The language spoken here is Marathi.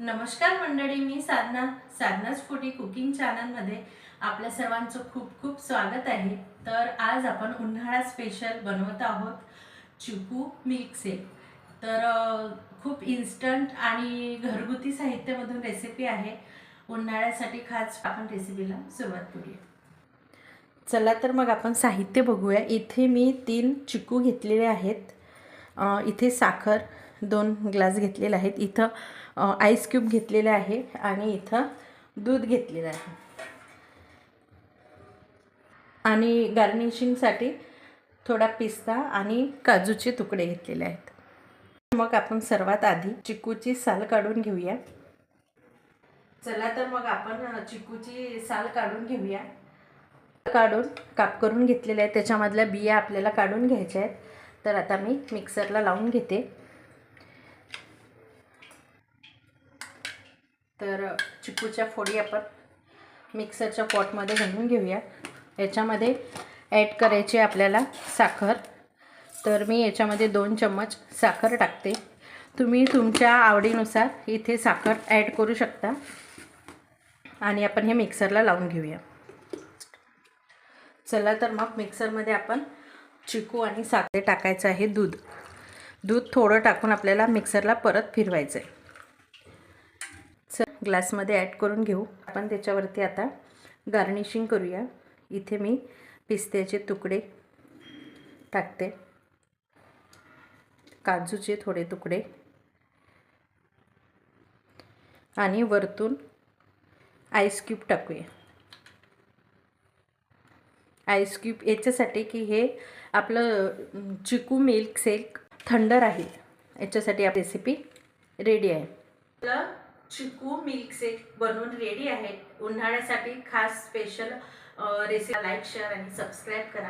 नमस्कार मंडळी मी साधना साधनाच फुटी कुकिंग चॅनलमध्ये आपल्या सर्वांचं खूप खूप स्वागत आहे. तर आज आपण उन्हाळा स्पेशल बनवत आहोत चिकू मिल्कशेक तर खूप इन्स्टंट आणि घरगुती साहित्यामधून रेसिपी आहे. उन्हाळ्यासाठी खास आपण रेसिपीला सुरुवात करूया. चला तर मग आपण साहित्य बघूया. इथे मी तीन चिकू घेतलेले आहेत. इथे साखर दोन ग्लास घेतलेले आहेत. इथं आईस क्यूब घेतलेले आहे आणि इथं दूध घेतलेलं आहे. आणि गार्निशिंगसाठी थोडा पिस्ता आणि काजूचे तुकडे घेतलेले आहेत. मग आपण सर्वात आधी चिकूची साल काढून घेऊया. चला तर मग आपण चिकूची साल काढून घेऊया. काढून काप करून घेतलेले आहेत. त्याच्यामधल्या बिया आपल्याला काढून घ्यायच्या आहेत. तर आता मी मिक्सरला लावून घेते. तर चिकूच्या फोडी आपण मिक्सरच्या पॉटमध्ये घालून घेऊया. याच्यामध्ये ॲड करायची आपल्याला साखर. तर मी याच्यामध्ये दोन चम्मच साखर टाकते. तुम्ही तुमच्या आवडीनुसार इथे साखर ॲड करू शकता. आणि आपण हे मिक्सरला लावून घेऊया. चला तर मग मिक्सरमध्ये आपण चिकू आणि साखर टाकायचं आहे दूध. दूध थोडं टाकून आपल्याला मिक्सरला परत फिरवायचं आहे ग्लासमध्ये ॲड करून घेऊ. आपण त्याच्यावरती आता गार्निशिंग करूया. इथे मी पिस्त्याचे तुकडे टाकते. काजूचे थोडे तुकडे. आणि वरतून आईस क्यूब टाकूया. आईस क्यूब याच्यासाठी की हे आपलं चिकू मिल्क शेक थंड राहील. याच्यासाठी आप रेसिपी रेडी आहे. तर चिकू मिल्कशेक बनवून रेडी आहे उन्हाळ्यासाठी खास स्पेशल रेसिपी लाईक शेअर आणि सबस्क्राईब करा.